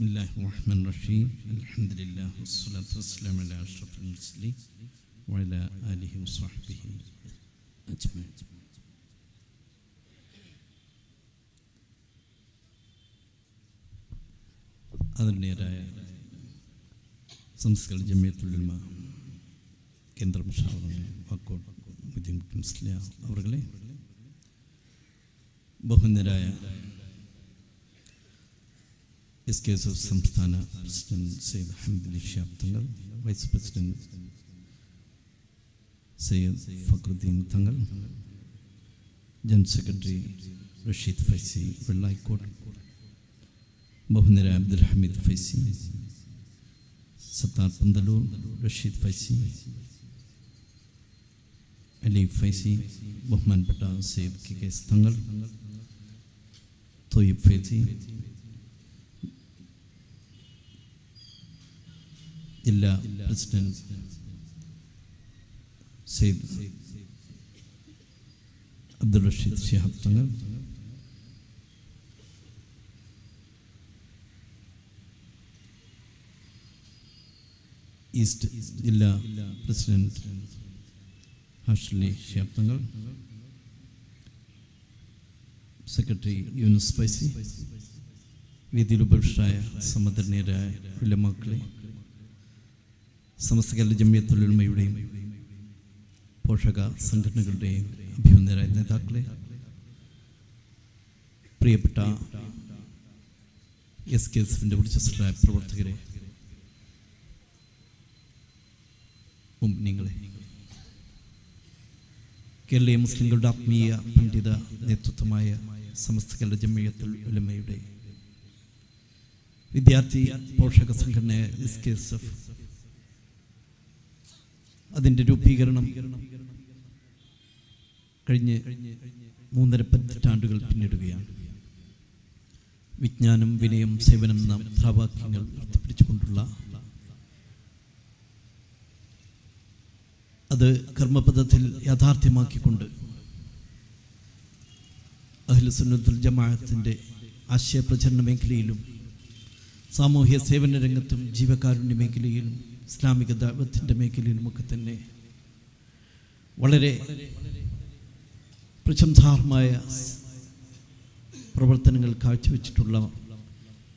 بسم الله الرحمن الرحيم. الحمد لله والصلاة والسلام على أشرف المرسلين وعلى آله وصحبه أجمعين. ആദരണീയരായ സംസ്കൃത ജമ്യത്തുലുമ കേന്ദ്ര മുഷാവർ വാക്കോട് മുദ്ദീൻ മുസ്ലിം അവരുടെ ബഹുന്ദരായ എസ് കെ എസ് എഫ് സംസ്ഥാന president Sayed Ahmed Shihab Thangal vice president Sayyid Fakhruddin Thangal general secretary Rasheed Faizy Vellayikode ബഹുനിര Abdul Hameed Faizy Sathar Pandalur Rasheed Faizy Ali Faizy ബഹുമാൻപ്പെട്ട സെയ്ദ് കെ കെ തങ്ങൾ തൊയ്യബ് ഫൈസി ജില്ലാ പ്രസിഡന്റ്. സെയ്ദ് അബ്ദുൾ റഷീദ് ഷിഹാബ് തങ്ങൾ. ഈസ്റ്റ് ജില്ലാ പ്രസിഡന്റ് ഹഷ്ലി ഷിഹാബ് തങ്ങൾ. സെക്രട്ടറി യൂനുസ് പൈസി വേദിയിൽ ഉപവിഷ്ടായ സമദരണീയരായ ഉലമാക്കളെ. സമസ്ത കേരള ജമ്യത്തുലമയുടെയും പോഷക സംഘടനകളുടെയും അഭിമന്യരായ നേതാക്കളെ പ്രിയപ്പെട്ട എസ് കെ എസ് എഫിന്റെ ഊർജസ്വരായ പ്രവർത്തകരെ നിങ്ങളെ. കേരളീയ മുസ്ലിങ്ങളുടെ ആത്മീയ പണ്ഡിത നേതൃത്വമായ സമസ്ത കേരള ജമ്മിയത്തുൽ ഉലമയുടെ വിദ്യാർത്ഥി പോഷക സംഘടന എസ് കെ എസ് എഫ് അതിന്റെ രൂപീകരണം കഴിഞ്ഞ് മൂന്നര പതിറ്റാണ്ടുകൾ പിന്നിടുകയാണ്. വിജ്ഞാനം വിനയം സേവനം എന്ന മുദ്രാവാക്യങ്ങൾ ഉയർത്തിപ്പിടിച്ചുകൊണ്ടുള്ള അത് കർമ്മപഥത്തിൽ യാഥാർത്ഥ്യമാക്കിക്കൊണ്ട് അഖിലസുന്നത്തുൽ ജമാഅത്തിന്റെ ആശയപ്രചരണ മേഖലയിലും സാമൂഹ്യ സേവന രംഗത്തും ജീവകാരുണ്യ മേഖലയിലും ഇസ്ലാമിക ദൈവത്തിന്റെ നമുക്ക് തന്നെ വളരെ പ്രശംസാർഹമായ പ്രവർത്തനങ്ങൾ കാഴ്ചവെച്ചിട്ടുള്ള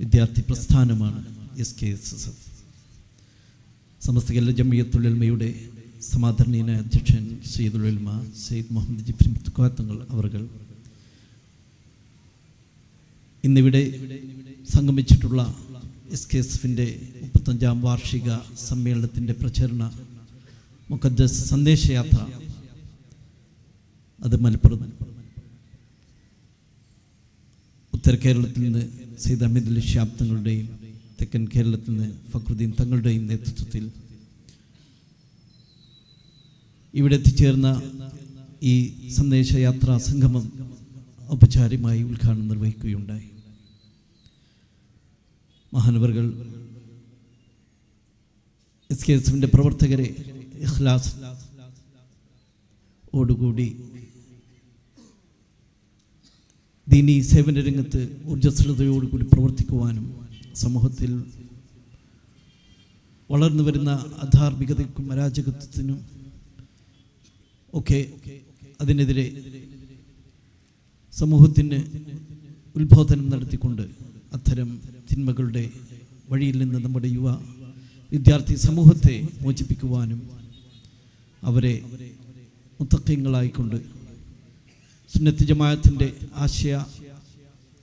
വിദ്യാർത്ഥി പ്രസ്ഥാനമാണ് S K S S F. Samastha Kerala ജമിയത്തുലമയുടെ സമാദരണീയനായ അധ്യക്ഷൻ സയ്യിദുൽമ സയ്യിദ് മുഹമ്മദ് ജിഫ്രി മുത്തുക്കാത്തങ്ങൾ അവർകൾ ഇന്നിവിടെ സംഗമിച്ചിട്ടുള്ള എസ് കെ എസ് എഫിന്റെ മുപ്പത്തഞ്ചാം വാർഷിക സമ്മേളനത്തിന്റെ പ്രചരണ മുഖദ്ദസ് സന്ദേശയാത്ര. അത് മലപ്പുറം. ഉത്തര കേരളത്തിൽ നിന്ന് സയ്യിദ് അഹമ്മദ് ഷാബ് തങ്ങളുടെയും തെക്കൻ കേരളത്തിൽ നിന്ന് ഫക്രുദ്ദീൻ തങ്ങളുടെയും നേതൃത്വത്തിൽ ഇവിടെ എത്തിച്ചേർന്ന ഈ സന്ദേശയാത്രാ സംഗമം ഔപചാരികമായി ഉദ്ഘാടനം നിർവഹിക്കുകയുണ്ടായി. മഹാനവറുകൾ. എസ് കെ എസിന്റെ പ്രവർത്തകരെ ഇഖ്ലാസ് ഓടുകൂടി. ദീനി സേവന രംഗത്ത് ഊർജസ്വലതയോടുകൂടി പ്രവർത്തിക്കുവാനും സമൂഹത്തിൽ വളർന്നു വരുന്ന അധാർമികതയ്ക്കും അരാജകത്വത്തിനും ഒക്കെ അതിനെതിരെ സമൂഹത്തിന് ഉത്ബോധനം നടത്തിക്കൊണ്ട് അത്തരം തിന്മകളുടെ വഴിയിൽ നിന്ന് നമ്മുടെ യുവ വിദ്യാർത്ഥി സമൂഹത്തെ മോചിപ്പിക്കുവാനും അവരെ മുത്തക്കങ്ങളായിക്കൊണ്ട് സുന്നത്ത് ജമായത്തിന്റെ ആശയ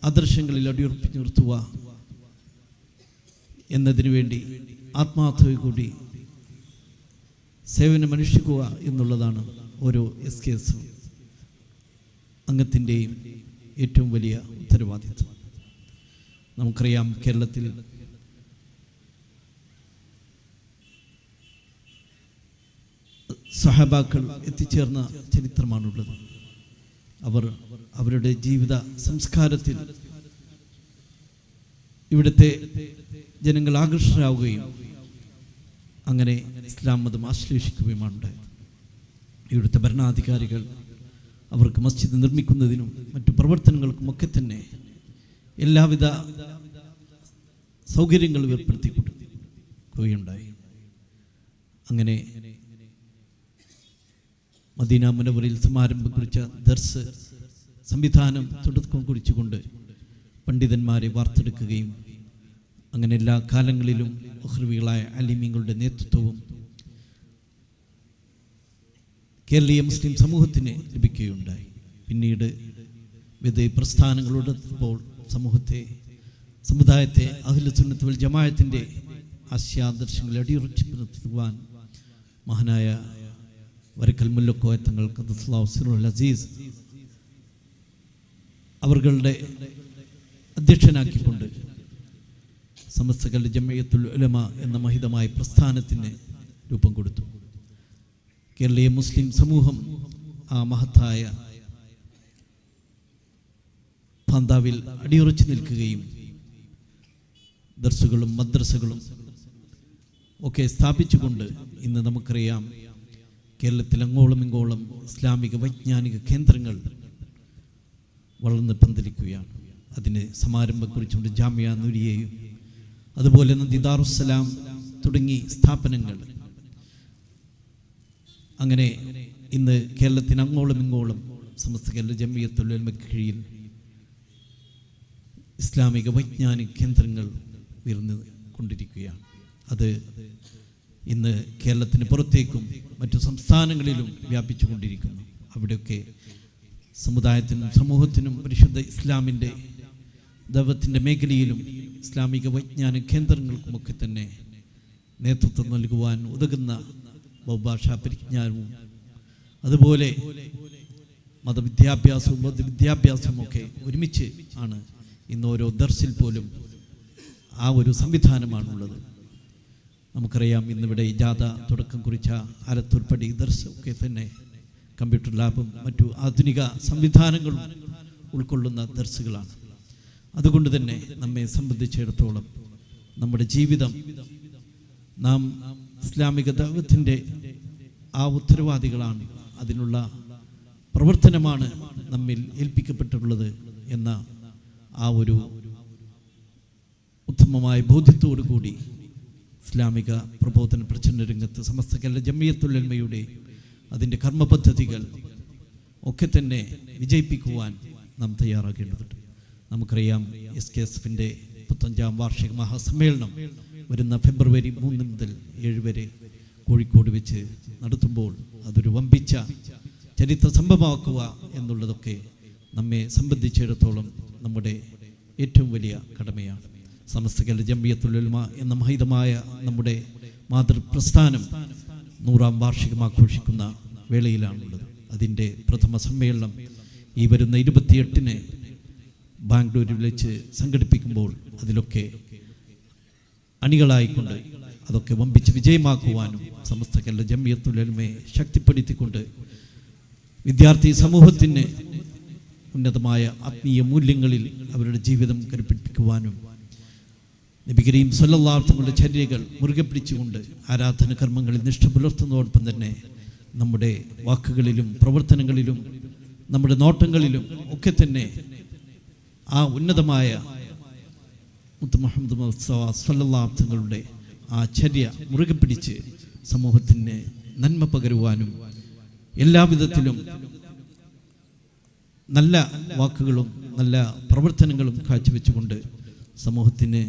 ആദർശങ്ങളിൽ അടിയുറപ്പിച്ച് നിർത്തുക എന്നതിനു വേണ്ടി ആത്മാർത്ഥത കൂടി സേവനമനുഷ്ഠിക്കുക എന്നുള്ളതാണ് ഓരോ എസ് കെ എസ് അംഗത്തിന്റെയും ഏറ്റവും വലിയ ഉത്തരവാദിത്വം. നമുക്കറിയാം കേരളത്തിൽ. സഹബാക്കൾ എത്തിച്ചേർന്ന ചരിത്രമാണുള്ളത്. അവർ അവരുടെ ജീവിത സംസ്കാരത്തിൽ ഇവിടുത്തെ ജനങ്ങൾ ആകർഷകരാവുകയും അങ്ങനെ ഇസ്ലാം മതം ആശ്ലേഷിക്കുകയുമാണ് ഇവിടുത്തെ ഭരണാധികാരികൾ അവർക്ക് മസ്ജിദ് നിർമ്മിക്കുന്നതിനും മറ്റു പ്രവർത്തനങ്ങൾക്കുമൊക്കെ തന്നെ എല്ലാവിധ സൗകര്യങ്ങൾ ഏർപ്പെടുത്തി കൊടുക്കുകയുണ്ടായി അങ്ങനെ മദീന മുനവറിൽ സമാരംഭം കുറിച്ച ദർസ് സംവിധാനം തുടക്കം കുറിച്ചുകൊണ്ട് പണ്ഡിതന്മാരെ വാർത്തെടുക്കുകയും അങ്ങനെ എല്ലാ കാലങ്ങളിലും ഉഹ്രവികളായ അലിമിങ്ങളുടെ നേതൃത്വവും കേരളീയ മുസ്ലിം സമൂഹത്തിന് ലഭിക്കുകയുണ്ടായി. പിന്നീട് വിധ പ്രസ്ഥാനങ്ങളോടൊപ്പോൾ സമൂഹത്തെ സമുദായത്തെ അഖിലസുന്നത്തുൽ ജമായത്തിന്റെ ആശയാദർശങ്ങളെ അടിയുറച്ചിപ്പെടുത്തുവാൻ മഹാനായ വരക്കൽ മുല്ലക്കോയ തങ്ങൾ അസീസ് അവരുടെ അധ്യക്ഷനാക്കിക്കൊണ്ട് സമസ്തകളുടെ ജമയത്തുൽ ഉലമ എന്ന മഹിതമായ പ്രസ്ഥാനത്തിന് രൂപം കൊടുത്തു. കേരളീയ മുസ്ലിം സമൂഹം ആ മഹത്തായ പാന്താവിൽ അടിയുറച്ചു നിൽക്കുകയും ദർസുകളും മദ്രസകളും ഒക്കെ സ്ഥാപിച്ചുകൊണ്ട് ഇന്ന് നമുക്കറിയാം കേരളത്തിൽ അങ്ങോളം ഇങ്ങോളം ഇസ്ലാമിക വൈജ്ഞാനിക കേന്ദ്രങ്ങൾ വളർന്ന് പന്തലിക്കുകയാണ്. അതിന് സമാരംഭം കുറിച്ചുകൊണ്ട് ജാമ്യ നൂരിയെയും അതുപോലെ തന്നെ ദിദാറുസ്സലാം തുടങ്ങി സ്ഥാപനങ്ങൾ. അങ്ങനെ ഇന്ന് കേരളത്തിന് അങ്ങോളം ഇങ്ങോളം സമസ്ത കേരള ജമിയത്തുലമയ്ക്ക് കീഴിൽ ഇസ്ലാമിക വൈജ്ഞാനിക കേന്ദ്രങ്ങൾ ഉയർന്നു കൊണ്ടിരിക്കുകയാണ്. അത് ഇന്ന് കേരളത്തിന് പുറത്തേക്കും മറ്റു സംസ്ഥാനങ്ങളിലും വ്യാപിച്ചു കൊണ്ടിരിക്കുന്നു. അവിടെയൊക്കെ സമുദായത്തിനും സമൂഹത്തിനും പരിശുദ്ധ ഇസ്ലാമിന്റെ ദൈവത്തിന്റെ മേഖലയിലും ഇസ്ലാമിക വൈജ്ഞാനിക കേന്ദ്രങ്ങൾക്കുമൊക്കെ തന്നെ നേതൃത്വം നൽകുവാൻ ഉതകുന്ന ബഹുഭാഷാ പരിജ്ഞാനവും അതുപോലെ മതവിദ്യാഭ്യാസവും മതവിദ്യാഭ്യാസവും ഒക്കെ ഒരുമിച്ച് ആണ് ഇന്ന് ഓരോ ദർസിൽ പോലും ആ ഒരു സംവിധാനമാണുള്ളത്. നമുക്കറിയാം ഇന്നിവിടെ ജാഥ തുടക്കം കുറിച്ച ആലത്തൂർപ്പടി ദർശമൊക്കെ തന്നെ കമ്പ്യൂട്ടർ ലാബും മറ്റു ആധുനിക സംവിധാനങ്ങളും ഉൾക്കൊള്ളുന്ന ദർസുകളാണ്. അതുകൊണ്ട് തന്നെ നമ്മെ സംബന്ധിച്ചിടത്തോളം നമ്മുടെ ജീവിതം നാം ഇസ്ലാമിക ദൈവത്തിന്റെ ആ ഉത്തരവാദികളാണ്. അതിനുള്ള പ്രവർത്തനമാണ് നമ്മിൽ ഏൽപ്പിക്കപ്പെട്ടിട്ടുള്ളത് എന്ന ആ ഒരു ഉത്തമമായ ബോധ്യത്തോടു കൂടി ഇസ്ലാമിക പ്രബോധന പ്രചരണ രംഗത്ത് സമസ്ത കേരള ജമ്മിയത്തുള്ളന്മയുടെ അതിന്റെ കർമ്മ പദ്ധതികൾ ഒക്കെ തന്നെ വിജയിപ്പിക്കുവാൻ നാം തയ്യാറാക്കേണ്ടതുണ്ട് നമുക്കറിയാം എസ് കെ എസ് എഫിന്റെ മുപ്പത്തഞ്ചാം വാർഷിക മഹാസമ്മേളനം വരുന്ന ഫെബ്രുവരി മൂന്ന് മുതൽ ഏഴ് വരെ കോഴിക്കോട് വെച്ച് നടത്തുമ്പോൾ അതൊരു വമ്പിച്ച ചരിത്ര സംഭവമാക്കുക എന്നുള്ളതൊക്കെ നമ്മെ സംബന്ധിച്ചിടത്തോളം നമ്മുടെ ഏറ്റവും വലിയ കടമയാണ്. സമസ്ത കേരള ജമ്മിയത്തുലമ എന്ന മഹിതമായ നമ്മുടെ മാതൃപ്രസ്ഥാനം നൂറാം വാർഷികം ആഘോഷിക്കുന്ന വേളയിലാണുള്ളത്. അതിന്റെ പ്രഥമ സമ്മേളനം ഈ വരുന്ന ഇരുപത്തിയെട്ടിന് ബാംഗ്ലൂരിൽ വെച്ച് സംഘടിപ്പിക്കുമ്പോൾ അതിലൊക്കെ അണികളായിക്കൊണ്ട് അതൊക്കെ വമ്പിച്ച് വിജയമാക്കുവാനും സമസ്ത കേരള ജമ്മിയത്തുലമയെ ശക്തിപ്പെടുത്തിക്കൊണ്ട് വിദ്യാർത്ഥി സമൂഹത്തിന് ഉന്നതമായ ആത്മീയ മൂല്യങ്ങളിൽ അവരുടെ ജീവിതം കരുപ്പിപ്പിക്കുവാനും നബി കരീം സല്ലാർത്ഥങ്ങളുടെ ചര്യകൾ മുറുകെ പിടിച്ചുകൊണ്ട് ആരാധന കർമ്മങ്ങളിൽ നിഷ്ഠ പുലർത്തുന്നതോടൊപ്പം തന്നെ നമ്മുടെ വാക്കുകളിലും പ്രവർത്തനങ്ങളിലും നമ്മുടെ നോട്ടങ്ങളിലും ഒക്കെ തന്നെ ആ ഉന്നതമായ മുത്ത് മുഹമ്മദ് സല്ലാർത്ഥങ്ങളുടെ ആ ചര്യ മുറുകെ പിടിച്ച് സമൂഹത്തിന് നന്മ പകരുവാനും എല്ലാവിധത്തിലും നല്ല വാക്കുകളും നല്ല പ്രവർത്തനങ്ങളും കാഴ്ചവെച്ചുകൊണ്ട് സമൂഹത്തിന്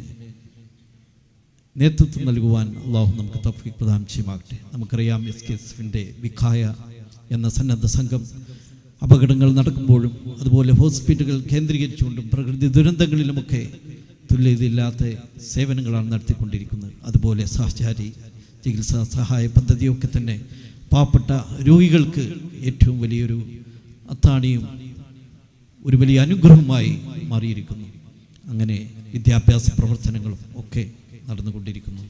നേതൃത്വം നൽകുവാൻ അള്ളാഹു നമുക്ക് തഫീഖ് പ്രദാനം ചെയ്യുമാകട്ടെ. നമുക്കറിയാം എസ് കെ എസിന്റെ വിഖായ എന്ന സന്നദ്ധ സംഘം അപകടങ്ങൾ നടക്കുമ്പോഴും അതുപോലെ ഹോസ്പിറ്റലുകൾ കേന്ദ്രീകരിച്ചുകൊണ്ടും പ്രകൃതി ദുരന്തങ്ങളിലുമൊക്കെ തുല്യതയില്ലാത്ത സേവനങ്ങളാണ് നടത്തിക്കൊണ്ടിരിക്കുന്നത്. അതുപോലെ സഹചാരി ചികിത്സാ സഹായ പദ്ധതിയൊക്കെ തന്നെ പാവപ്പെട്ട രോഗികൾക്ക് ഏറ്റവും വലിയൊരു അത്താണിയും ഒരു വലിയ അനുഗ്രഹമായി മാറിയിരിക്കുന്നു. അങ്ങനെ വിദ്യാഭ്യാസ പ്രവർത്തനങ്ങളും ഒക്കെ നടന്നുകൊണ്ടിരിക്കുന്നു.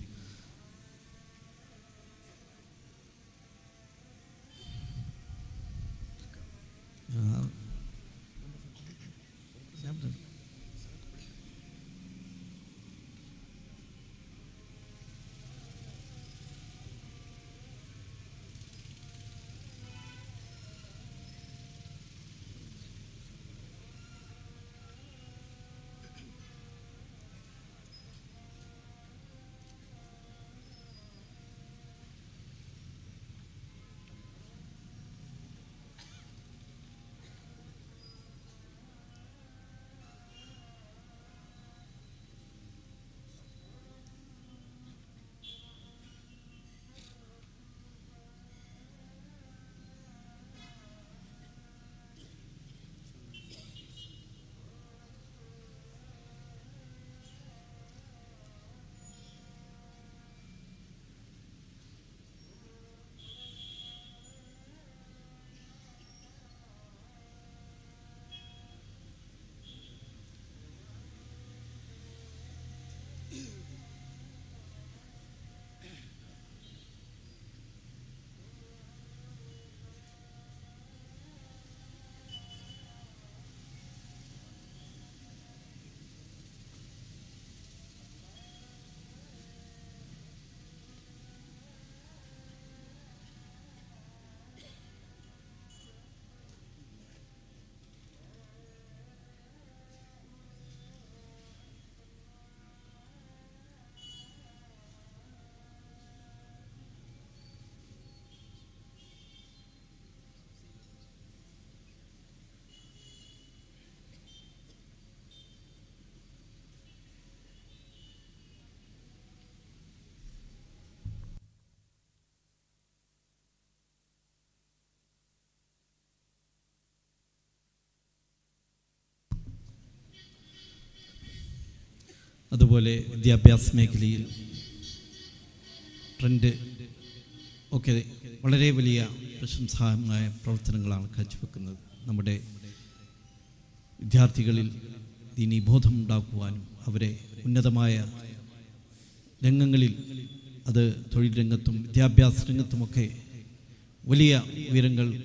അതുപോലെ വിദ്യാഭ്യാസ മേഖലയിൽ ട്രെൻഡ് ഒക്കെ വളരെ വലിയ പ്രശംസാമായ പ്രവർത്തനങ്ങളാണ് കാഴ്ചവെക്കുന്നത്. നമ്മുടെ വിദ്യാർത്ഥികളിൽ ദീനീബോധം ഉണ്ടാക്കുവാനും അവരെ ഉന്നതമായ രംഗങ്ങളിൽ അത് തൊഴിൽ രംഗത്തും വിദ്യാഭ്യാസ രംഗത്തുമൊക്കെ വലിയ ഉയരങ്ങൾ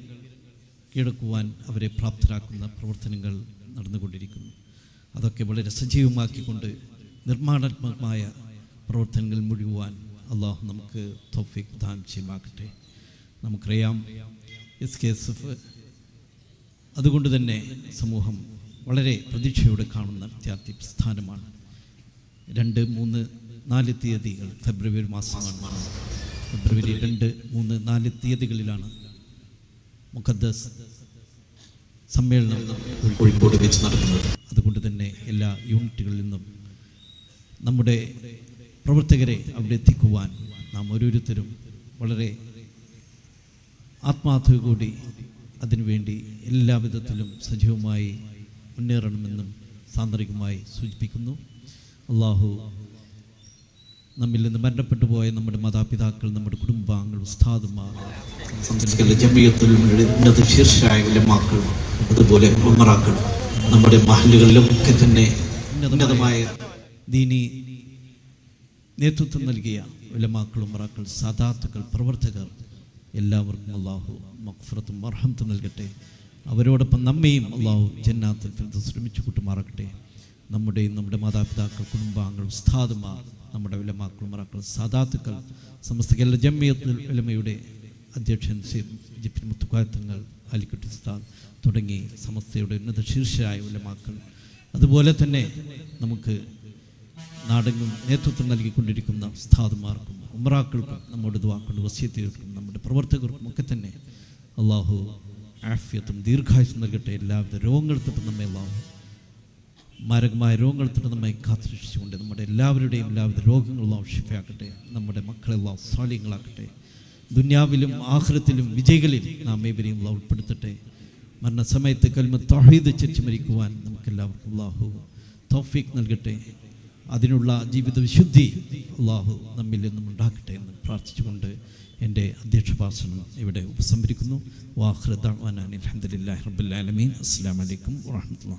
കീഴക്കുവാൻ അവരെ പ്രാപ്തരാക്കുന്ന പ്രവർത്തനങ്ങൾ നടന്നുകൊണ്ടിരിക്കുന്നു. അതൊക്കെ വളരെ സജീവമാക്കിക്കൊണ്ട് നിർമ്മാണാത്മകമായ പ്രവർത്തനങ്ങൾ മുഴുവാൻ അള്ളാഹു നമുക്ക് തൊഫിക് ദാൻ ചെയ്യുമാക്കട്ടെ നമുക്കറിയാം എസ് കെ എസ് എഫ് അതുകൊണ്ട് തന്നെ സമൂഹം വളരെ പ്രതീക്ഷയോടെ കാണുന്ന വിദ്യാർത്ഥി പ്രസ്ഥാനമാണ്. രണ്ട് മൂന്ന് നാല് തീയതികൾ ഫെബ്രുവരി മാസമാണ്. ഫെബ്രുവരി രണ്ട് മൂന്ന് നാല് തീയതികളിലാണ് മുഖദ്ദസ് സമ്മേളനം കോഴിക്കോട് വെച്ച് നടക്കുന്നത്. അതുകൊണ്ട് തന്നെ എല്ലാ യൂണിറ്റുകളിൽ നിന്നും നമ്മുടെ പ്രവർത്തകരെ അവിടെ എത്തിക്കുവാൻ നാം ഓരോരുത്തരും വളരെ ആത്മാർത്ഥത കൂടി അതിനുവേണ്ടി എല്ലാവിധത്തിലും സജീവമായി മുന്നേറണമെന്നും സാന്ദർഭികമായി സൂചിപ്പിക്കുന്നു. അള്ളാഹു നമ്മിൽ നിന്ന് മരണപ്പെട്ടു പോയ നമ്മുടെ മാതാപിതാക്കൾ നമ്മുടെ കുടുംബാംഗങ്ങൾ ഉസ്താദുമാർ അതുപോലെ നമ്മുടെ മഹലുകളിലും ഒക്കെ തന്നെ ഉന്നതമായ ദീനി നേതൃത്വം നൽകിയ ഉലമാക്കളും മറാക്കൾ സദാത്തുക്കൾ പ്രവർത്തകർ എല്ലാവർക്കും അള്ളാഹു മക്ഫറത്തും അർഹമത്തും നൽകട്ടെ. അവരോടൊപ്പം നമ്മയും അള്ളാഹു ജന്നാത്തിൽ ഫിർദൗസ് കൂട്ടുമാറാക്കട്ടെ നമ്മുടെയും നമ്മുടെ മാതാപിതാക്കൾ കുടുംബാംഗങ്ങൾ ഉസ്താദുമാർ നമ്മുടെ വിലമാക്കൾ മറാക്കൾ സാദാത്തുക്കൾ സമസ്ത കേരള ജമ്മിയത്തിൽ ഉലമയുടെ അധ്യക്ഷൻ സയ്യിദ് ജിപ്പിൻ മുത്തുക്കായത്തങ്ങൾ അലിക്കുട്ടി ഉസ്താദ് തുടങ്ങി സമസ്തയുടെ ഉന്നത ശീർഷരായ ഉലമാക്കൾ. അതുപോലെ തന്നെ നമുക്ക് നാടെങ്ങും നേതൃത്വം നൽകിക്കൊണ്ടിരിക്കുന്ന സ്ഥാതുമാർക്കും ഉമ്രാക്കൾക്കും നമ്മുടെ ദുവാക്കൊണ്ട് വസ്യത്തിനും നമ്മുടെ പ്രവർത്തകർക്കും ഒക്കെ തന്നെ അള്ളാഹു ആഫിയത്തും ദീർഘായുസും നൽകട്ടെ. എല്ലാവിധ രോഗങ്ങൾ നമ്മെ അള്ളാഹു മാരകമായ രോഗങ്ങൾ നമ്മെ കാത്തുരക്ഷിച്ചുകൊണ്ട് നമ്മുടെ എല്ലാവരുടെയും എല്ലാവിധ രോഗങ്ങളും ഷിഫയാക്കട്ടെ നമ്മുടെ മക്കളെല്ലാം സ്വാലിയങ്ങളാക്കട്ടെ ദുന്യാവിലും ആഹ്ലത്തിലും വിജയികളിൽ നാം ഏവരെയും അള്ളാഹു ഉൾപ്പെടുത്തട്ടെ. മരണസമയത്ത് കൽമ തൊഹീദ് ചെച്ചു മരിക്കുവാൻ നമുക്കെല്ലാവർക്കും അള്ളാഹു തൗഫീഖ് നൽകട്ടെ. അതിനുള്ള ജീവിത വിശുദ്ധി അള്ളാഹു നമ്മിൽ നിന്നും ഉണ്ടാക്കട്ടെ എന്ന് പ്രാർത്ഥിച്ചുകൊണ്ട് എന്റെ അധ്യക്ഷ ഭാഷണം ഇവിടെ ഉപസംഹരിക്കുന്നു. വാഹൃദാൻ അലഹദില്ലാ റബ്ബുലാലമീൻ അസ്സാം വലൈക്കും വാഹമത്തുള്ള